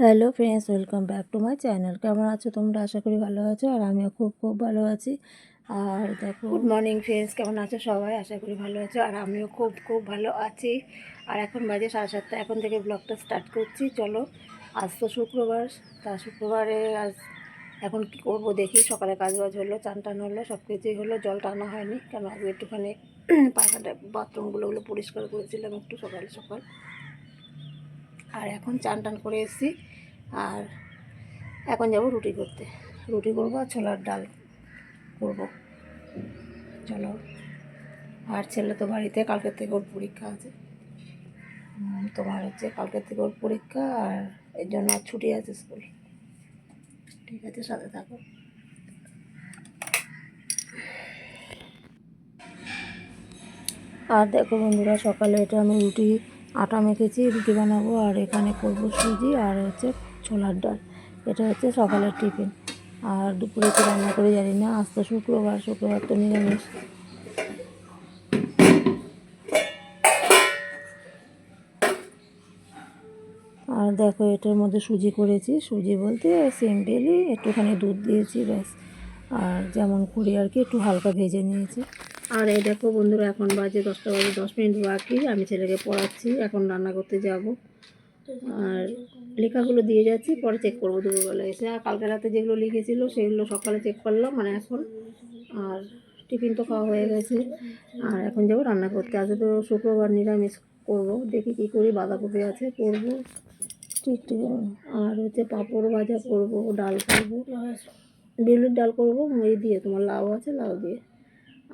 Hello friends welcome back to my channel কেমন আছো তোমরা? আশা করি ভালো আছো আর আমিও খুব খুব ভালো আছি। আর দেখো গুড মর্নিং ফ্রেন্ডস কেমন আছো সবাই? আশা করি ভালো আছো আর আমিও খুব খুব ভালো আছি। আর এখন বাজে সাড়ে সাতটা, এখন থেকে ব্লগটা স্টার্ট করছি। চলো, আজ তো শুক্রবার, তা শুক্রবারে আজ এখন কি করব দেখি। সকালে কাজ বাজ হলো, চান টান হলো সব কিছুই হলো, জল টানা হয়নি। কেন আজকে একটুখানি পায়খানা বাথরুমগুলো পরিষ্কার করেছিলাম একটু সকাল সকাল। আর এখন চান টান করে এসেছি। আর এখন যাব রুটি করতে। রুটি করব আর ছোলার ডাল করব। চলো, আর ছেলে তো বাড়িতে, কালকের থেকে ওর পরীক্ষা আছে। তোমার হচ্ছে কালকের থেকে ওর পরীক্ষা আর এর জন্য আর ছুটি আছে স্কুল। ঠিক আছে, সাথে থাকো। আর দেখো বন্ধুরা, সকালে এটা আমি রুটি, আটা মেখেছি, রুটি বানাবো, আর এখানে করব সুজি, আর হচ্ছে ছোলার ডাল। এটা হচ্ছে সকালের টিফিন। আর দুপুরে কি রান্না করে জানি না, আজ তো শুক্রবার শুক্রবার তো নিরামিষ। আর দেখো, এটার মধ্যে সুজি করেছি। সুজি বলতে সিম্পলি একটুখানি দুধ দিয়েছি, ব্যাস। আর যেমন করি আর কি, একটু হালকা ভেজে নিয়েছি। আর এই দেখো বন্ধুরা, এখন বাজে দশটা বাজে, দশ মিনিট বাকি। আমি ছেলেকে পড়াচ্ছি, এখন রান্না করতে যাব। আর লেখাগুলো দিয়ে যাচ্ছি, পরে চেক করব দুপুরবেলা এসে আর কালকে রাতে যেগুলো লিখেছিলো সেগুলো সকালে চেক করলাম মানে এখন। আর টিফিন তো খাওয়া হয়ে গেছে। আর এখন যাব রান্না করতে। আজকে তো শুক্রবার নিরামিষ করব। দেখি কী করি, বাঁধাকপি আছে, করব। আর হচ্ছে পাঁপড় ভাজা করব, ডাল করব। বেলুর ডাল করব, এই দিয়ে তোমার লাউ আছে, লাউ দিয়ে।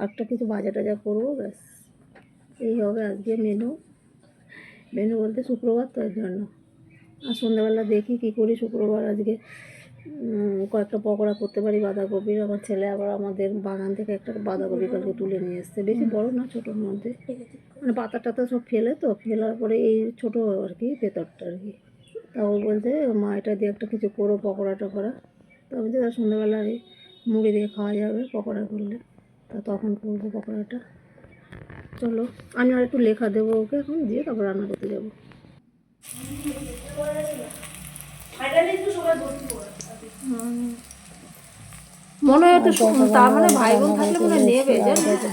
একটা কিছু ভাজা টাজা করব, ব্যাস। এই হবে আজকে মেনু মেনু বলতে শুক্রবার তো এর জন্য। আর সন্ধ্যাবেলা দেখি কী করি শুক্রবার আজকে কয়েকটা পকোড়া করতে পারি বাঁধাকপির আমার ছেলে আবার আমাদের বাগান থেকে একটা বাঁধাকপি কালকে তুলে নিয়ে এসছে। বেশি বড় না ছোটোর মধ্যে। মানে পাতা টাতা সব ফেলে তো ফেলার পরে এই ছোটো আর কি ভেতরটা আর কি। তা ও বলছে মা এটা দিয়ে একটা কিছু করো পকোড়া টকোড়া। তা বলছে তার সন্ধ্যাবেলা এই মুড়ি দিয়ে খাওয়া যাবে পকোড়া করলে। তা তখন করব পকোড়াটা। চলো আমি আর একটু লেখা দেবো ওকে এখন দিয়ে তারপর রান্না করতে যাব। মনে হয় তো তার মানে ভাই বোন থাকলে মনে নেবে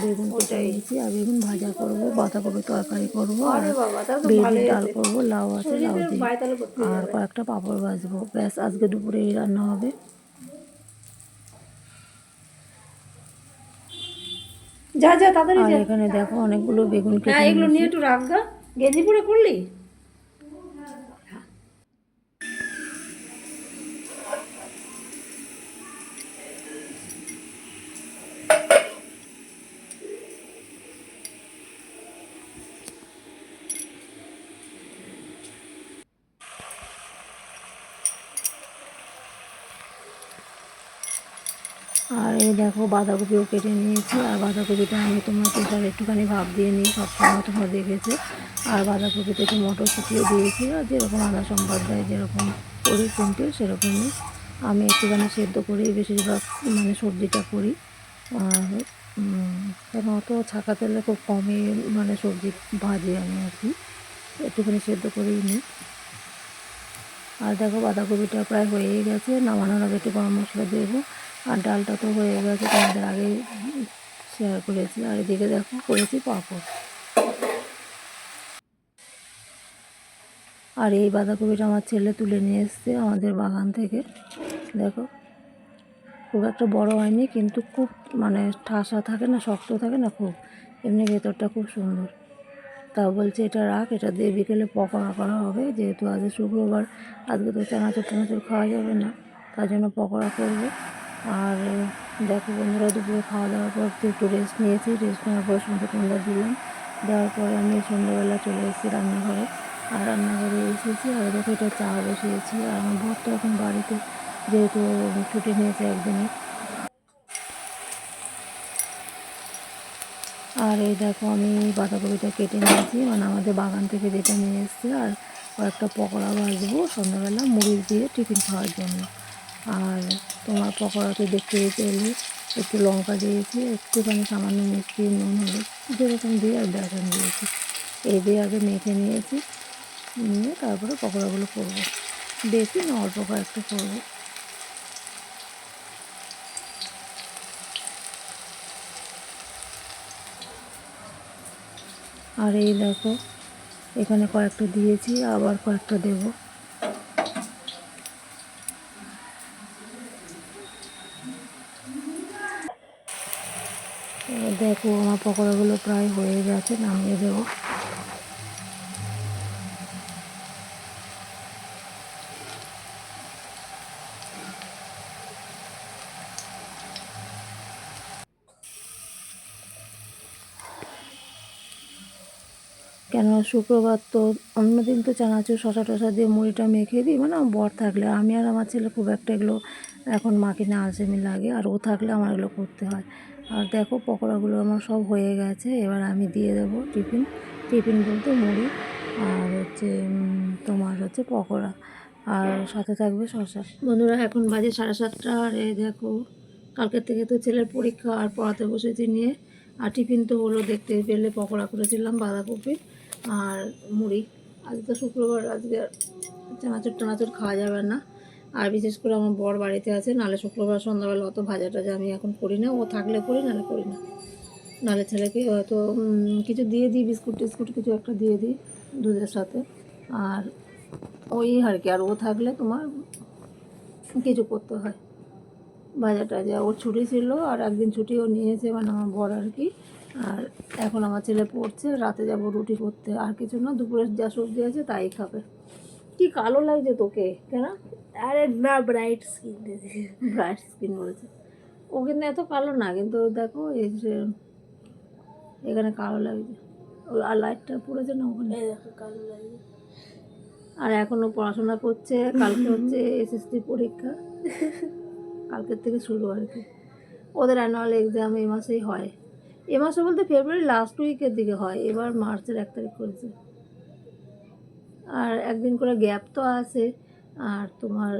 বেগুন কুচাইছি আর বেগুন ভাজা করব বাঁধাকপি তরকারি করব আর বেগুন ডাল করব লাউ আছে লাউ দিয়ে। আর কয়েকটা পাঁপড় ভাজবো। ব্যাস আজকে দুপুরে এই রান্না হবে। যা যা তাড়াতাড়ি যা। এখানে দেখো অনেকগুলো বেগুন হ্যাঁ কেটে এগুলো নিয়ে একটু রাখ গা গেঞ্জি পরে করলি আর এই দেখো বাঁধাকপিও কেটে নিয়েছি, আর বাঁধাকপিটা আমি তোমার প্রেশার একটুখানি ভাব দিয়ে নিই, সবসময় তোমরা দেখেছ। আর বাঁধাকপিতে একটু মটরশুঁটিও দিয়েছি, আর যেরকম আদা সম্বাদ দেয়, যেরকম করি সিম্পল সেরকমই। আমি একটুখানি সেদ্ধ করেই বেশিরভাগ মানে সবজিটা করি। আর কেন অত ছাকা তেলে খুব কমই মানে সবজি ভাজি আমি আর কি। একটুখানি সেদ্ধ করেই নিই। আর দেখো বাঁধাকপিটা প্রায় হয়েই গেছে, নামানোর আগে একটু গরম মশলা দেবো। আর ডালটা তো হয়ে গেছে, তোমাদের আগে শেয়ার করেছি। আর এদিকে দেখো, করেছি পাঁপড়। আর এই বাঁধাকপিটা আমার ছেলে তুলে নিয়ে এসছে আমাদের বাগান থেকে। দেখো, খুব একটা বড় হয়নি, কিন্তু খুব মানে ঠাসা থাকে না, শক্ত থাকে না খুব। এমনি ভেতরটা খুব সুন্দর। তা বলছে, এটা রাখ, এটা দিয়ে বিকেলে পকোড়া করা হবে। যেহেতু আজ শুক্রবার, আজকে তো চানাচুর টানাচুর খাওয়া যাবে না, তার জন্য পকোড়া করব। আর দেখো বন্ধুরা, দুপুরে খাওয়া দাওয়ার পর একটু রেস্ট নিয়েছি। রেস্ট নেওয়ার পর সন্ধ্যে টন্ধা দিলাম। দেওয়ার পরে আমি সন্ধ্যাবেলা চলে এসেছি রান্নাঘরে। আর রান্নাঘরে এসেছি আর দেখো এটা চা বসিয়েছি। আর আমার বর তো এখন বাড়িতে, যেহেতু ছুটি নিয়েছে একদিনে আর এই দেখো আমি বাঁধাকপিটা কেটে নিয়েছি। মানে আমাদের বাগান থেকে যেটা নিয়ে এসেছি, আর কয়েকটা পকোড়া ভাজবো সন্ধ্যাবেলা মুড়ি দিয়ে টিফিন খাওয়ার জন্য। আর তোমার পকোড়াতে দেখতে পেলে একটু লঙ্কা দিয়েছি, একটুখানি সামান্য মিষ্টি নুন, হলুদ, যেরকম দিয়ে আর বেসন দিয়েছি। এই দিয়ে আগে মেখে নিয়েছি, নিয়ে তারপরে পকোড়াগুলো করব। বেশি না অল্প কয়েকটা করব। আর এই দেখো, এখানে কয়েকটা দিয়েছি, আবার কয়েকটা দেবো। দেখো আমার পকোড়াগুলো প্রায় হয়ে গেছে, নামিয়ে দেবো। কেন শুক্রবার তো অন্যদিন তো চানাচুর শশা টশা দিয়ে মুড়িটা মেখে দিই মানে বর থাকলে, আমি আর আমার ছেলে খুব একটা এগুলো এখন মাকে না আলসেমি লাগে, আর ও থাকলে আমার এগুলো করতে হয়। আর দেখো পকোড়াগুলো আমার সব হয়ে গেছে, এবার আমি দিয়ে দেবো টিফিন। টিফিন বলতে মুড়ি আর হচ্ছে তোমার হচ্ছে পকোড়া। আর সাথে থাকবে শশা বন্ধুরা, এখন বাজে সাড়ে সাতটা। আর এই দেখো, কালকের থেকে তো ছেলের পরীক্ষা আর পড়াতে বসেছি নিয়ে। আর টিফিন তো হলো দেখতে পেলে পকোড়া করেছিলাম, বাঁধাকপি আর মুড়ি। আজ তো শুক্রবার, আজকে চানাচুর টানাচুর খাওয়া যাবে না। আর বিশেষ করে আমার বর বাড়িতে আছে, নাহলে শুক্রবার, সন্ধ্যাবেলা অত ভাজা টাজা আমি এখন করি না। ও থাকলে করি, নাহলে করি না। নাহলে ছেলেকে হয়তো কিছু দিয়ে দিই, বিস্কুট টিস্কুট কিছু একটা দিয়ে দিই দুধের সাথে। আর ওই আর কি, আর ও থাকলে তোমার কিছু করতে হয়। ভাজা টাজা, ওর ছুটি ছিল আর একদিন ছুটিও নিয়েছে মানে আমার বর আর কি। আর এখন আমার ছেলে পড়ছে, রাতে যাব রুটি করতে। আর কিছু না দুপুরের যা সবজি আছে তাই খাবে। কি কালো লাগছে তোকে কেন আরে না ব্রাইট স্কিন ব্রাইট স্কিন বলেছে। ও কিন্তু এত কালো না কিন্তু দেখো এই যে এখানে কালো লাগছে। আর লাইটটা পড়েছে না ওখানে? কালো লাগে আর এখনও পড়াশোনা করছে কালকে হচ্ছে এসএসসি পরীক্ষা। কালকের থেকে শুরু আর কি। ওদের অ্যানুয়াল এক্সাম এই মাসেই হয়। এ মাসে বলতে ফেব্রুয়ারি লাস্ট উইকের দিকে হয় এবার মার্চের এক তারিখ করেছে। আর একদিন করে গ্যাপ তো আছে, আর তোমার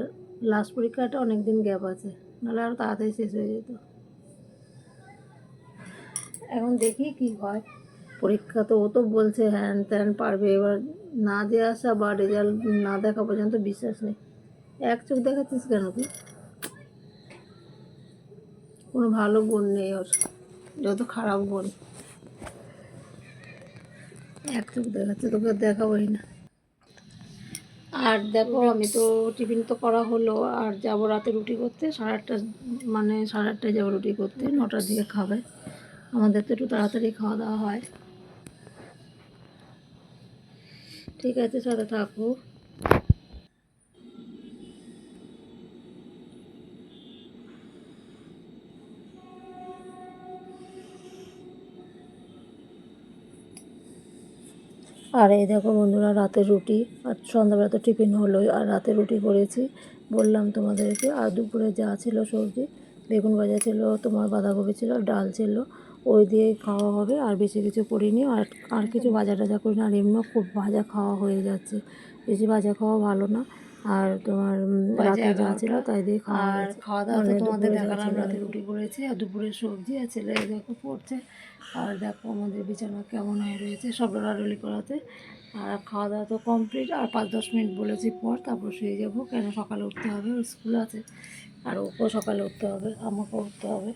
লাস্ট পরীক্ষাটা অনেক দিন গ্যাপ আছে, নাহলে আরও তাড়াতাড়ি শেষ হয়ে যেত। এখন দেখি কি হয়। পরীক্ষা তো ও তো বলছে, হ্যান ত্যান পারবে। এবার না দিয়ে আসা বা রেজাল্ট না দেখা পর্যন্ত বিশ্বাস নেই। এক চোখ দেখাচ্ছিস কেন তুই? কোনো ভালো গুণ নেই ওর, যত খারাপ গুণ। এক চোখ দেখাচ্ছে, তোকে দেখাবোই না। আর দেখো আমি তো টিফিন তো করা হলো আর যাব রাতে রুটি করতে সাড়ে আটটা মানে সাড়ে আটটায় যাব রুটি করতে নটার দিকে খাবে। আমাদের তো একটু তাড়াতাড়ি খাওয়া দাওয়া হয়। ঠিক আছে সাথে থাকো। আর এই দেখো বন্ধুরা রাতে রুটি আর সন্ধ্যাবেলা তো টিফিন হলোই, আর রাতে রুটি করেছি। বললাম তোমাদেরকে, আর দুপুরে যা ছিল সবজি, বেগুন ভাজা ছিল, তোমার বাঁধাকপি ছিল ডাল ছিল, ওই দিয়ে খাওয়া হবে, আর বেশি কিছু করিনি। আর আর কিছু ভাজা টাজা করিনি, আর এমনিও খুব ভাজা খাওয়া হয়ে যাচ্ছে। বেশি ভাজা খাওয়া ভালো না। আর তোমার রাতে যা ছিল তাই দিয়ে খাওয়া আর খাওয়া দাওয়া তো তোমাদের দেখালাম রাতে রুটি করেছি আর দুপুরের সবজি আর ছেলে দেখো পড়ছে আর দেখো আমাদের বিছানা কেমন হয়ে রয়েছে সব লড়ালড়ি করাতে। আর খাওয়া দাওয়া তো কমপ্লিট আর পাঁচ দশ মিনিট বলেছি পর তারপর শুয়ে যাব কেন সকালে উঠতে হবে স্কুল আছে। আর ওকেও সকালে উঠতে হবে আমাকেও উঠতে হবে।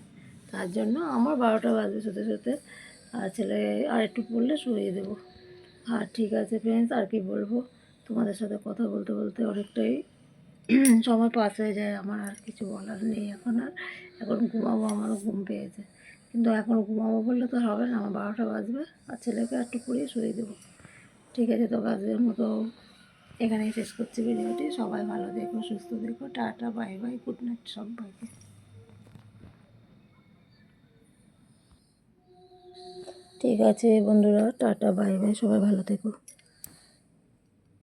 তার জন্য আমার বারোটা বাজবে শুতে শুতে আর ছেলে আর একটু পড়লে শুয়ে দেবো। আর ঠিক আছে ফ্রেন্ডস আর কি বলব? তোমাদের সাথে কথা বলতে বলতে অনেকটাই সময় পাস হয়ে যায়, আমার আর কিছু বলার নেই এখন আর। এখন ঘুমাবো, আমারও ঘুম পেয়েছে। কিন্তু এখন ঘুমাবো বললে তো হবে না, আমার বারোটা বাজবে, আর ছেলেকে একটু পড়িয়ে শুয়ে দেবো। ঠিক আছে, তো আজকের মতো এখানেই শেষ করছি ভিডিওটি। সবাই ভালো দেখো, সুস্থ দেখো, ta-ta, bye bye, good night সবাইকে। ঠিক আছে বন্ধুরা, টাটা, বাই বাই, সবাই ভালো থেকো।